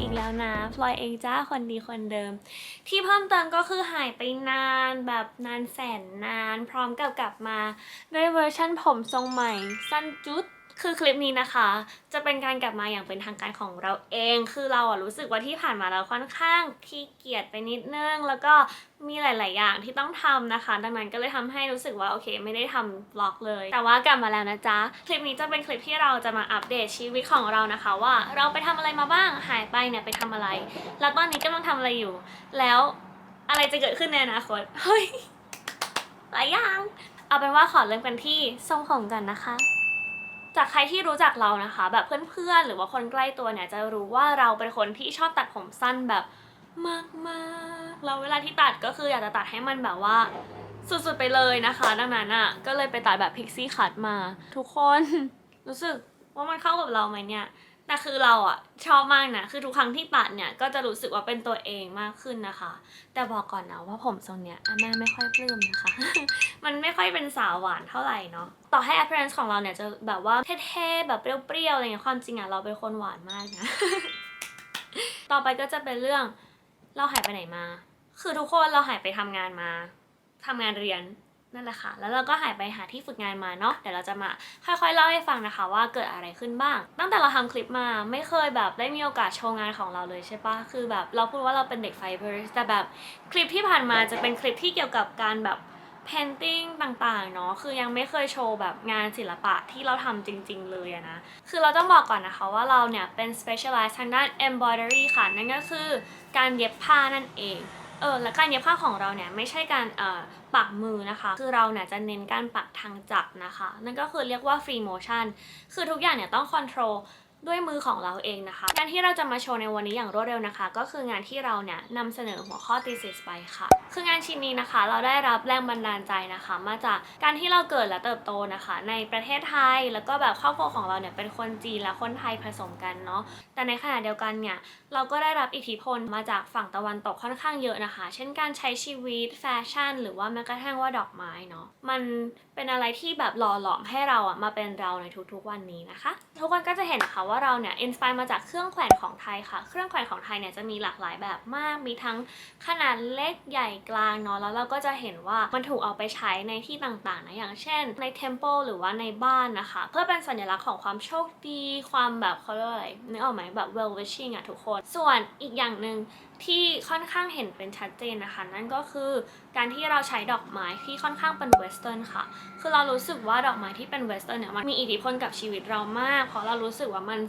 อีกแล้วนะพลอยเองจ้าคนดีคนเดิม ที่เพิ่มเติมก็คือหายไปนานแบบนานแสนนาน พร้อมกับกลับมาด้วยเวอร์ชั่นผมทรงใหม่ สั้นจุด คือคลิปนี้นะคะ จะเป็นการกลับมาอย่างเป็นทางการของเราเอง คือเราอะรู้สึกว่าที่ผ่านมาเราค่อนข้างขี้เกียจไปนิดนึง แล้วก็มีหลาย ๆ อย่างที่ต้องทำนะคะ ดังนั้นก็เลยทำให้รู้สึกว่าโอเค ไม่ได้ทำบล็อกเลย แต่ว่ากลับมาแล้วนะจ๊ะ คลิปนี้จะเป็นคลิปที่เราจะมาอัปเดตชีวิตของเรานะคะ ว่าเราไปทำอะไรมาบ้าง หายไปเนี่ยไปทำอะไร แล้วตอนนี้กำลังทำอะไรอยู่ แล้วอะไรจะเกิดขึ้นในอนาคต เฮ้ย หลายอย่าง เอาเป็นว่าขอเริ่มกันที่ทรงผมกันนะคะ จากใครที่รู้จักเรานะคะ แบบเพื่อนๆ หรือว่าคนใกล้ตัวเนี่ยจะรู้ว่าเราเป็นคนที่ชอบตัดผมสั้นแบบมากๆแล้วเวลาที่ตัดก็คืออยากจะตัดให้มันแบบว่าสุดๆไปเลยนะคะ ดังนั้นอะก็เลยไปตัดแบบพิกซี่คัตมา ทุกคนรู้สึกว่ามันเข้ากับเราไหมเนี่ย แต่คือเราอะชอบมากนะ คือทุกครั้งที่ตัดเนี่ยก็จะรู้สึกว่าเป็นตัวเองมากขึ้นนะคะ แต่บอกก่อนนะว่าผมทรงเนี้ยอาม่าไม่ค่อยปลื้มนะคะ มันไม่ค่อยเป็นสาวหวานเท่าไหร่เนาะ ต่อให้ appearance ของเราเนี่ยจะแบบว่าเท่ๆแบบเปรี้ยวๆอะไรเงี้ย ความจริงอะเราเป็นคนหวานมากนะ ต่อไปก็จะเป็นเรื่องเราหายไปไหนมา คือทุกคนเราหายไปทำงานมาทำงานเรียน นั่นแหละค่ะ แล้วเราก็หายไปหาที่ฝึกงานมาเนาะ เดี๋ยวเราจะมาค่อยๆเล่าให้ฟังนะคะ ว่าเกิดอะไรขึ้นบ้าง ตั้งแต่เราทำคลิปมาไม่เคยแบบได้มีโอกาสโชว์งานของเราเลยใช่ปะคือแบบเราพูดว่าเราเป็นเด็กไฟเบอร์แต่แบบคลิปที่ผ่านมาจะเป็นคลิปที่เกี่ยวกับการแบบ painting ต่างๆเนาะคือยังไม่เคยโชว์แบบงานศิลปะที่เราทำจริงๆเลยนะ คือเราต้องบอกก่อนนะคะว่าเราเนี่ยเป็น specialize ทางด้าน embroidery ค่ะ นั่นก็คือการเย็บผ้านั่นเอง เออและการเย็บผ้าของเราเนี่ยไม่ใช่การเอ่อปักมือนะคะ คือเราเนี่ยจะเน้นการปักทางจักรนะคะ นั่นก็คือเรียกว่า free motion คือทุกอย่างเนี่ยต้อง control ด้วยมือของเราเองนะคะ งานที่เราจะมาโชว์ในวันนี้อย่างรวดเร็วนะคะ ก็คืองานที่เราเนี่ยนำเสนอหัวข้อ thesis ไปค่ะ คืองานชิ้นนี้นะคะ เราได้รับแรงบันดาลใจนะคะ มาจากการที่เราเกิดและเติบโตนะคะ ในประเทศไทยแล้วก็แบบครอบครัวของเราเนี่ยเป็นคนจีนและคนไทยผสมกันเนาะแต่ในขณะเดียวกันเนี่ยเราก็ได้รับอิทธิพลมาจากฝั่งตะวันตกค่อนข้างเยอะนะคะ เช่นการใช้ชีวิตแฟชั่น หรือว่าแม้กระทั่งว่าดอกไม้เนาะมัน เป็นอะไรที่แบบหล่อหลอมให้เราอะมาเป็นเราในทุกๆวันนี้นะคะ ทุกคนก็จะเห็นนะคะว่าเราเนี่ยอินสปายมาจากเครื่องแขวนของไทยค่ะ เครื่องแขวนของไทยเนี่ยจะมีหลากหลายแบบมาก มีทั้งขนาดเล็กใหญ่กลางเนาะแล้วเราก็จะเห็นว่ามันถูกเอาไปใช้ในที่ต่างๆนะอย่างเช่น ในเทมเพลหรือว่าในบ้านนะคะ เพื่อเป็นสัญลักษณ์ของความโชคดี ความแบบเขาเรียกอะไรนึกออกไหมแบบ well wishing อะทุกคน ส่วนอีกอย่างหนึ่งที่ค่อนข้างเห็นเป็นชัดเจนนะคะ นั่นก็คือการที่เราใช้ดอกไม้ที่ค่อนข้างเป็นเวสเทิร์นค่ะคือเรารู้สึกว่าดอกไม้ที่เป็นเวสเทิร์นเนี่ยมันมีอิทธิพลกับชีวิตเรามาก เพราะเรารู้สึกว่ามัน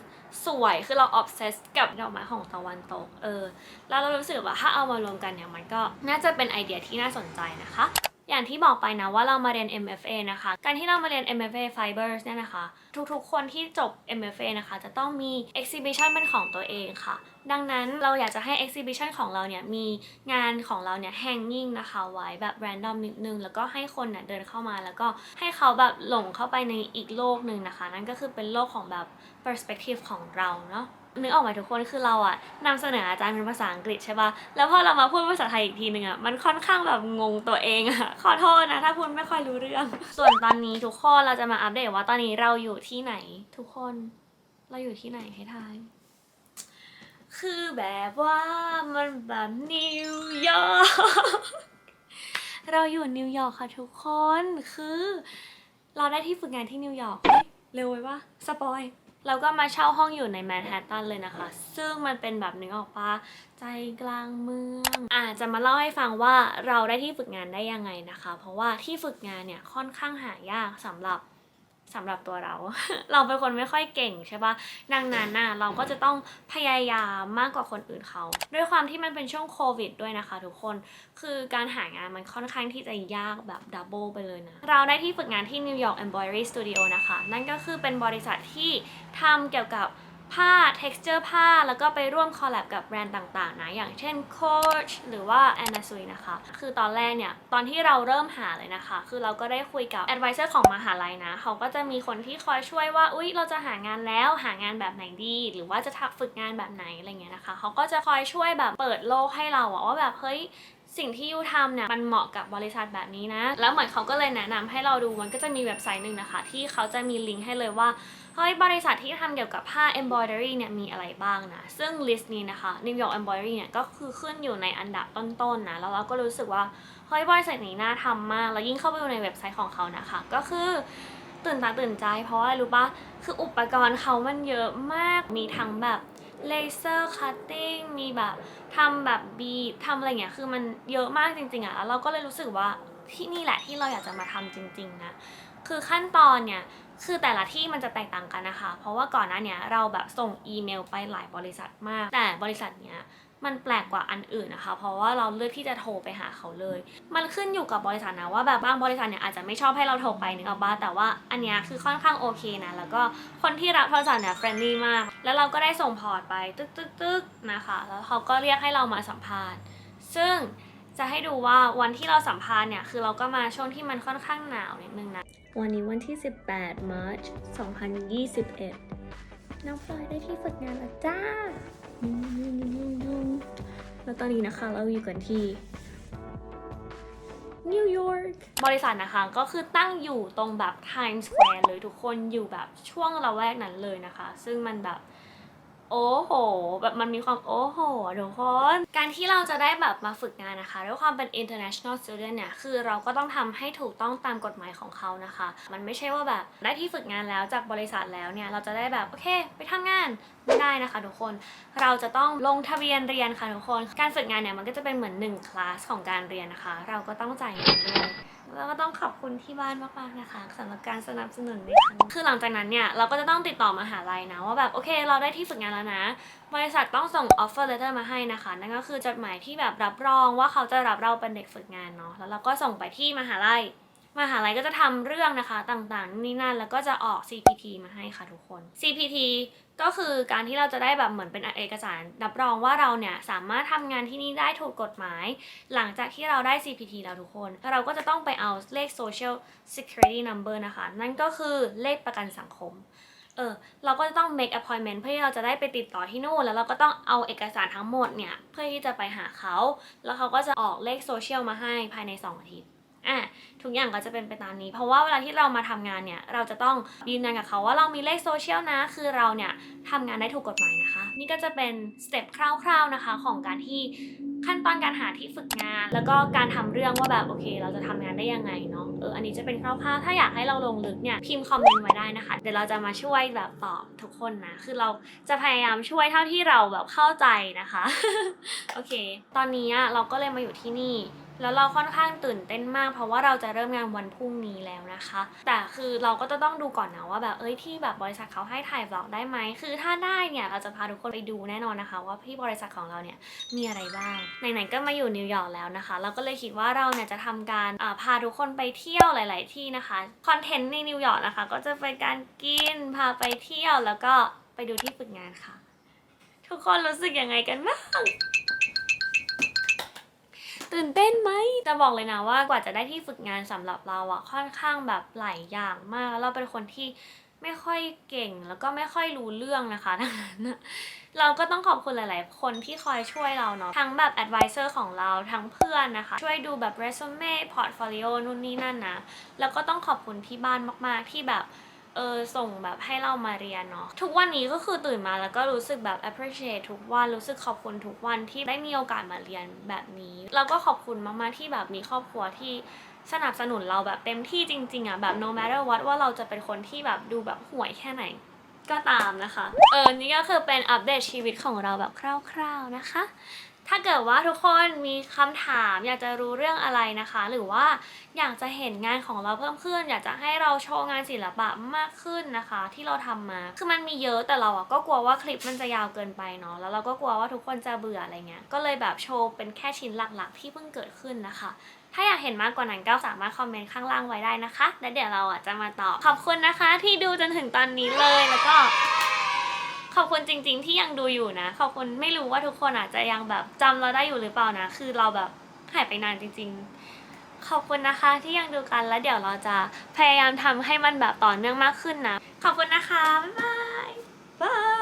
สวยคือเราออ s เซสกับดอกไม้ของตะวันตกเออแล้วเรารู้สึกว่าถ้าเอามารวมกันเนี่ยมันก็น่าจะเป็นไอเดียที่น่าสนใจนะคะอย่างที่บอกไปนะว่าเรามาเรียน MFA นะคะ การที่เรามาเรียน MFA Fibers เนี่ยนะคะ ทุกๆ คนที่จบ MFA นะคะ จะต้องมี exhibition เป็นของตัวเองค่ะดังนั้นเราอยากจะให้ exhibition ของเราเนี่ยมีงานของเราเนี่ย hanging นะคะไว้แบบ random นิดนึง แล้วก็ให้คนเนี่ยเดินเข้ามา แล้วก็ให้เขาแบบหลงเข้าไปในอีกโลกหนึ่งนะคะ นั่นก็คือเป็นโลกของแบบ perspective ของเราเนาะนึกออกไหมทุกคนคือเราอะนำเสนออาจารย์เป็นภาษาอังกฤษใช่ป่ะแล้วพอเรามาพูดภาษาไทยอีกทีหนึ่งอะมันค่อนข้างแบบงงตัวเองอะขอโทษนะ ถ้าพูดไม่ค่อยรู้เรื่อง ส่วนตอนนี้ทุกคนเราจะมาอัปเดตว่าตอนนี้เราอยู่ที่ไหน ทุกคน เราอยู่ที่ไหนให้ทาย คือแบบว่ามันแบบนิวยอร์กเราอยู่นิวยอร์กค่ะทุกคนคือ เราได้ที่ฝึกงานที่นิวยอร์กเร็วไว้ปะสปอยเราก็มาเช่าห้องอยู่ในแมนฮัตตันเลยนะคะ ซึ่งมันเป็นแบบนึกออกปะใจกลางเมืองอ่าจะมาเล่าให้ฟังว่าเราได้ที่ฝึกงานได้ยังไงนะคะ เพราะว่าที่ฝึกงานเนี่ยค่อนข้างหายากสำหรับ สำหรับตัวเรา เราเป็นคนไม่ค่อยเก่งใช่ปะดังนั้นน่ะเราก็จะต้องพยายามมากกว่าคนอื่นเขา ด้วยความที่มันเป็นช่วงโควิดด้วยนะคะทุกคน คือการหางานมันค่อนข้างที่จะยากแบบดับเบิลไปเลยนะ เราได้ที่ฝึกงานที่ New York Embroidery Studio นะคะ นั่นก็คือเป็นบริษัทที่ทำเกี่ยวกับ ผ้า texture ผ้า แล้วก็ไปร่วมคอลแลบกับแบรนด์ต่างๆ นะ อย่างเช่น Coach หรือว่า a n a Sui นะคะ คือตอนแรกเนี่ย ตอนที่เราเริ่มหาเลยนะคะ คือเราก็ได้คุยกับ advisor ของมหาลัยนะ เขาก็จะมีคนที่คอยช่วยว่า อุ๊ย เราจะหางานแล้ว หางานแบบไหนดี หรือว่าจะทักฝึกงานแบบไหน อะไรเงี้ยนะคะ เขาก็จะคอยช่วยแบบเปิดโลกให้เราอะว่าแบบ เฮ้ยสิ่งที่ยูทำเนี่ยมันเหมาะกับบริษัทแบบนี้นะ แล้วเหมือนเขาก็เลยแนะนำให้เราดูมันก็จะมีเว็บไซต์หนึ่งนะคะ ที่เขาจะมีลิงก์ให้เลยว่า เฮ้ยบริษัทที่ทำเกี่ยวกับผ้า embroidery เนี่ยมีอะไรบ้างนะ ซึ่งลิสต์นี้นะคะ New York Embroidery เนี่ยก็คือขึ้นอยู่ในอันดับต้นๆนะแล้วเราก็รู้สึกว่า เฮ้ยบริษัทนี้น่าทำมาก แล้วยิ่งเข้าไปดูในเว็บไซต์ของเขานะคะ ก็คือตื่นตาตื่นใจ เพราะว่าอะไรรู้ปะคืออุปกรณ์เขามันเยอะมาก มีทั้งแบบเลเซอร์คัตติ้ง มีแบบทำแบบบีดทำอะไรเงี้ย คือมันเยอะมากจริงๆอะแล้วเราก็เลยรู้สึกว่า ที่นี่แหละที่เราอยากจะมาทำจริง ๆ นะ คือขั้นตอนเนี่ยคือแต่ละที่มันจะแตกต่างกันนะคะ เพราะว่าก่อนหน้าเนี้ยเราแบบส่งอีเมลไปหลายบริษัทมาก แต่บริษัทเนี้ยมันแปลกกว่าอันอื่นนะคะ เพราะว่าเราเลือกที่จะโทรไปหาเขาเลย มันขึ้นอยู่กับบริษัทนะว่าแบบบางบริษัทเนี่ยอาจจะไม่ชอบให้เราโทรไปนึกออกปะแต่ว่าอันเนี้ยคือค่อนข้างโอเคนะ แล้วก็คนที่รับโทรศัพท์เนี่ยเฟรนลี่มาก แล้วเราก็ได้ส่งพอร์ตไปตึ๊กตึ๊กตึ๊กนะคะ แล้วเขาก็เรียกให้เรามาสัมภาษณ์ ซึ่ง จะให้ดูว่าวันที่เราสัมภาษณ์เนี่ย คือเราก็มาช่วงที่มันค่อนข้างหนาวนิดนึงนะ วันนี้วันที่ 18 March 2021 น้องพลอยได้ที่ฝึกงานแล้วจ้า แล้วตอนนี้นะคะเราอยู่กันที่นิวยอร์กบริษัทนะคะก็คือตั้งอยู่ตรงแบบ Times Square เลยทุกคนอยู่แบบช่วงละแวกนั้นเลยนะคะ ซึ่งมันแบบ โอ้โห แบบมันมีความโอ้โหทุกคน การที่เราจะได้แบบมาฝึกงานนะคะ ด้วยความเป็น international student เนี่ย คือเราก็ต้องทำให้ถูกต้องตามกฎหมายของเขานะคะ มันไม่ใช่ว่าแบบได้ที่ฝึกงานแล้วจากบริษัทแล้วเนี่ย เราจะได้แบบ โอเค ไปทำงานไม่ได้นะคะทุกคน เราจะต้องลงทะเบียนเรียนค่ะทุกคน การฝึกงานเนี่ยมันก็จะเป็นเหมือนหนึ่งคลาสของการเรียนนะคะ เราก็ต้องจ่ายเงินด้วย แล้วก็ต้องขอบคุณที่บ้านมากๆนะคะสำหรับการสนับสนุนในครั้งนี้คือหลังจากนั้นเนี่ยเราก็จะต้องติดต่อมหาลัยนะว่าแบบโอเคเราได้ที่ฝึกงานแล้วนะ บริษัทต้องส่ง offer letter มาให้นะคะ นั่นก็คือจดหมายที่แบบรับรองว่าเขาจะรับเราเป็นเด็กฝึกงานเนาะแล้วเราก็ส่งไปที่มหาลัย มหาลัยก็จะทำเรื่องนะคะต่างๆนี่นั่นแล้วก็จะออก CPT มาให้ค่ะทุกคน CPT ก็คือการที่เราจะได้แบบเหมือนเป็นเอกสารรับรองว่าเราเนี่ยสามารถทำงานที่นี่ได้ถูกกฎหมาย หลังจากที่เราได้ CPT แล้วทุกคนแล้วเราก็จะต้องไปเอาเลข Social Security Number นะคะ นั่นก็คือเลขประกันสังคมเออเราก็จะต้อง make appointment เพื่อที่เราจะได้ไปติดต่อที่นู่น แล้วเราก็ต้องเอาเอกสารทั้งหมดเนี่ย เพื่อที่จะไปหาเขา แล้วเขาก็จะออกเลขโซเชียลมาให้ภายใน 2 อาทิตย์ อะทุกอย่างก็จะเป็นไปตามนี้ เพราะว่าเวลาที่เรามาทำงานเนี่ย เราจะต้องยืนยันกับเขาว่าเรามีเลขโซเชียลนะ คือเราเนี่ยทำงานได้ถูกกฎหมายนะคะ นี่ก็จะเป็นสเต็ปคร่าวๆนะคะ ของการที่ขั้นตอนการหาที่ฝึกงาน แล้วก็การทำเรื่องว่าแบบโอเค เราจะทำงานได้ยังไงเนาะเอออันนี้จะเป็นคร่าวๆ ถ้าอยากให้เราลงลึกเนี่ยพิมพ์คอมเมนต์ไว้ได้นะคะ เดี๋ยวเราจะมาช่วยแบบตอบทุกคนนะ คือเราจะพยายามช่วยเท่าที่เราแบบเข้าใจนะคะ โอเค ตอนนี้เราก็เลยมาอยู่ที่นี่ แล้วเราค่อนข้างตื่นเต้นมาก เพราะว่าเราจะเริ่มงานวันพรุ่งนี้แล้วนะคะ แต่คือเราก็จะต้องดูก่อนนะว่าแบบเอ้ยที่แบบบริษัทเขาให้ถ่ายบล็อกได้ไหมคือถ้าได้เนี่ยเราจะพาทุกคนไปดูแน่นอนนะคะ ว่าที่บริษัทของเราเนี่ยมีอะไรบ้างไหนๆก็มาอยู่นิวยอร์กแล้วนะคะ เราก็เลยคิดว่าเราเนี่ยจะทำการพาทุกคนไปเที่ยวหลาย ๆ ที่นะคะคอนเทนต์ในนิวยอร์กนะคะ ก็จะเป็นการกินพาไปเที่ยวแล้วก็ไปดูที่ฝึกงานค่ะ ทุกคนรู้สึกยังไงกันบ้าง ตื่นเต้นไหมจะบอกเลยนะว่ากว่าจะได้ที่ฝึกงานสำหรับเราอะค่อนข้างแบบหลายอย่างมากแล้วเราเป็นคนที่ไม่ค่อยเก่งแล้วก็ไม่ค่อยรู้เรื่องนะคะดังนั้นเราก็ต้องขอบคุณหลาย ๆ คนที่คอยช่วยเราเนาะทั้งแบบ advisor ของเราทั้งเพื่อนนะคะ ช่วยดูแบบ resume portfolio นู่นนี่นั่นนะ แล้วก็ต้องขอบคุณที่บ้านมาก ๆ ที่แบบ ออส่งแบบให้เรามาเรียนเนาะทุกวันนี้ก็คือตื่นมาแล้วก็รู้สึกแบบ appreciate ทุกวันรู้สึกขอบคุณทุกวันที่ได้มีโอกาสมาเรียนแบบนี้ แล้วก็ขอบคุณมากๆที่แบบมีครอบครัวที่สนับสนุนเราแบบเต็มที่จริง ๆอะแบบ no matter what ว่าเราจะเป็นคนที่แบบดูแบบห่วยแค่ไหนก็ตามนะคะ เออ นี่ก็คือเป็นอัปเดตชีวิตของเราแบบคร่าว ๆนะคะ ถ้าเกิดว่าทุกคนมีคำถามอยากจะรู้เรื่องอะไรนะคะ หรือว่าอยากจะเห็นงานของเราเพิ่มขึ้น อยากจะให้เราโชว์งานศิลปะมากขึ้นนะคะ ที่เราทำมา คือมันมีเยอะแต่เราอะก็กลัวว่าคลิปมันจะยาวเกินไปเนาะแล้วเราก็กลัวว่าทุกคนจะเบื่ออะไรเงี้ยก็เลยแบบโชว์เป็นแค่ชิ้นหลักๆ ที่เพิ่งเกิดขึ้นนะคะ ถ้าอยากเห็นมากกว่านั้นก็สามารถคอมเมนต์ข้างล่างไว้ได้นะคะ แล้วเดี๋ยวเราอะจะมาตอบขอบคุณนะคะ ที่ดูจนถึงตอนนี้เลยแล้วก็ อบคุณจริง ๆ ที่ยังดูอยู่นะ ขอบคุณไม่รู้ว่าทุกคนอาจจะยังแบบจำเราได้อยู่หรือเปล่านะ คือเราแบบหายไปนานจริง ๆ ขอบคุณนะคะที่ยังดูกันแล้วเดี๋ยวเราจะพยายามทำให้มันแบบต่อเนื่องมากขึ้นนะ ขอบคุณนะคะ บ๊ายบาย